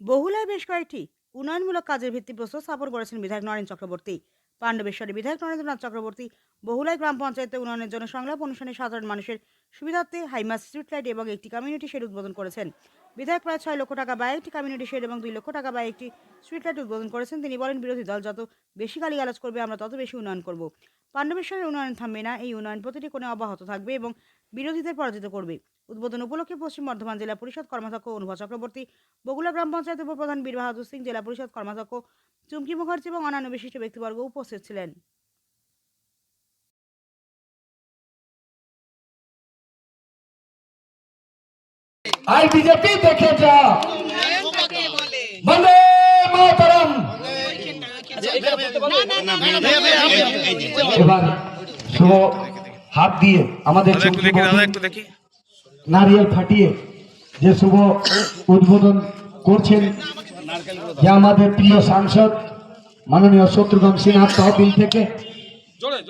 বহুলায় বেশ কয়েকটি উন্নয়নমূলক কাজের ভিত্তিপ্রস্তর স্থাপন করেছেন বিধায়ক নরেন চক্রবর্তী। পাণ্ডবেশ্বরী। বিধায়ক নরেন্দ্রনাথ চক্রবর্তী বহুলায় গ্রাম পঞ্চায়েতে উন্নয়নের জন্য সংলাপ অনুষ্ঠানে সাধারণ মানুষের সুবিধার্থে হাইমাস স্ট্রিট লাইট এবং একটি কমিউনিটি শেড উদ্বোধন করেছেন। বিধায়ক প্রায় ছয় লক্ষ টাকা ব্যয়ে একটি কমিউনিটি শেড এবং দুই লক্ষ টাকা ব্যয়ে একটি স্ট্রিট লাইট উদ্বোধন করেছেন। তিনি বলেন, বিরোধী দল যত বেশি গালিগালাজ করবে, আমরা তত বেশি উন্নয়ন করব। পাণ্ডবেশ্বরের উন্নয়ন থামবে না, এই উন্নয়ন প্রতিটি কোণে অব্যাহত থাকবে এবং বিরোধীদের পরাজিত করবে। উদ্বোধন উপলক্ষে পশ্চিম বর্ধমান জেলা পরিষদ কর্মাধ্যক্ষ অনুভা চক্রবর্তী বগুলা গ্রাম পঞ্চায়েত উপপ্রধান বীর বাহাদুর সিং, জেলা পরিষদ কর্মাধ্যক্ষ চুমকি মুখার্জি এবং অন্যান্য বিশিষ্ট ব্যক্তিবর্গ উপস্থিত ছিলেন। আর বিজেপি দেখে যা। বন্দে মাতরম। এবার শুভ হাত দিয়ে আমাদের নারিয়েল ফাটিয়ে যে শুভ উদ্বোধন করছেন যে আমাদের প্রিয় সাংসদ মাননীয় শত্রুঘ্ন সিনহা তহবিল থেকে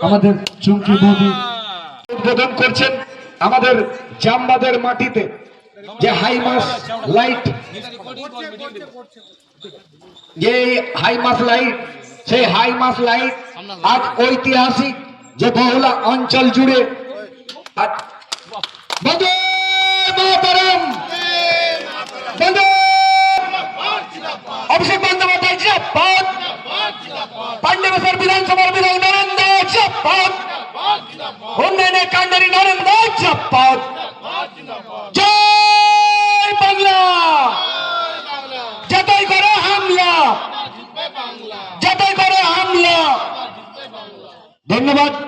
আমাদের চুমকি মোদী উদ্বোধন করছেন আমাদের জামবাদের মাটিতে যে হাইমাস লাইট যে হাইমাস লাইট সেই হাইমাস লাইট আজ ঐতিহাসিক যে বহুলা অঞ্চল জুড়ে আজ विधानसभा करो हमला। धन्यवाद।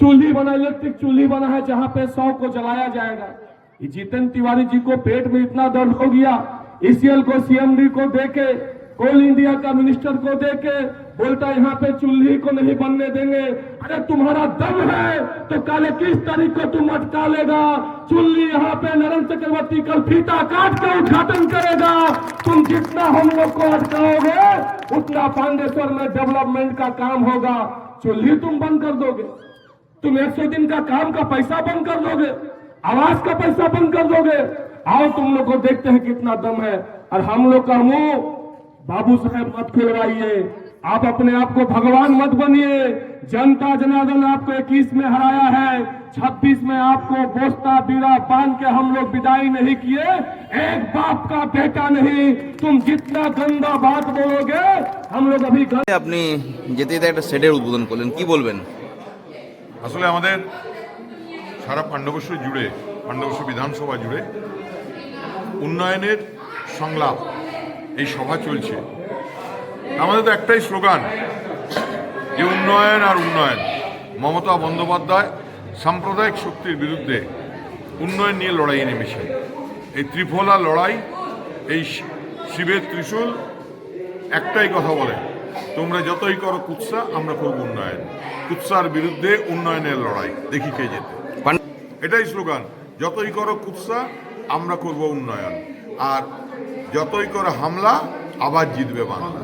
चूल्ही बना इलेक्ट्रिक चूल्ही बना है जहाँ पे सौ को जलाया जाएगा। जीतन तिवारी जी को पेट में इतना दर्द हो गया। ईसीएल को सीएमडी को देके कोल इंडिया का मिनिस्टर को देके, बोलता यहाँ पे चूल्ही को नहीं बनने देंगे। अरे, तुम्हारा दम है तो काले किस तारीख को तुम अटका लेगा चुल्ली यहाँ पे नरेंद्र चक्रवर्ती कल फीता काट के उद्घाटन करेगा। तुम जितना हम लोग को अटकाओगे, उतना पांडेश्वर में डेवलपमेंट का काम होगा। चुल्ही तुम बंद कर दोगे। तुम 100 दिन का काम का पैसा बंद कर दोगे। आवास का पैसा बंद कर दोगे आओ तुम लोग को देखते हैं कितना दम है और हम लोग का मुंह बाबू साहेब मत खुलवाइए आप अपने आप को भगवान मत बनिए जनता जनार्दन आपको 21 में हराया है 26 में आपको बोस्ता बीड़ा बांध के हम लोग विदाई नहीं किए एक बाप का बेटा नहीं तुम जितना गंदा बात बोलोगे हम लोग अभी गंदा আপনি যেতে যেতে একটা শেডের উদ্বোধন করলেন কি বলবেন আসলে আমাদের সারা পাণ্ডবেশ্বর জুড়ে পাণ্ডবেশ্বর বিধানসভা জুড়ে উন্নয়নের সংলাপ এই সভা চলছে। আমাদের তো একটাই স্লোগান, যে উন্নয়ন আর উন্নয়ন, মমতা বন্দ্যোপাধ্যায় সাম্প্রদায়িক শক্তির বিরুদ্ধে উন্নয়ন নিয়ে লড়াইয়ে নেমেছে এই ত্রিফলা লড়াই, এই শিবের ত্রিশূল, একটাই কথা বলে, তোমরা যতই করো কুৎসা, আমরা করব উন্নয়ন। কুৎসার বিরুদ্ধে উন্নয়নের লড়াই, দেখি কে যেতে এটাই স্লোগান, যতই করো কুৎসা, আমরা করব উন্নয়ন। আর যতই করো হামলা, আবার জিতবে বাংলা।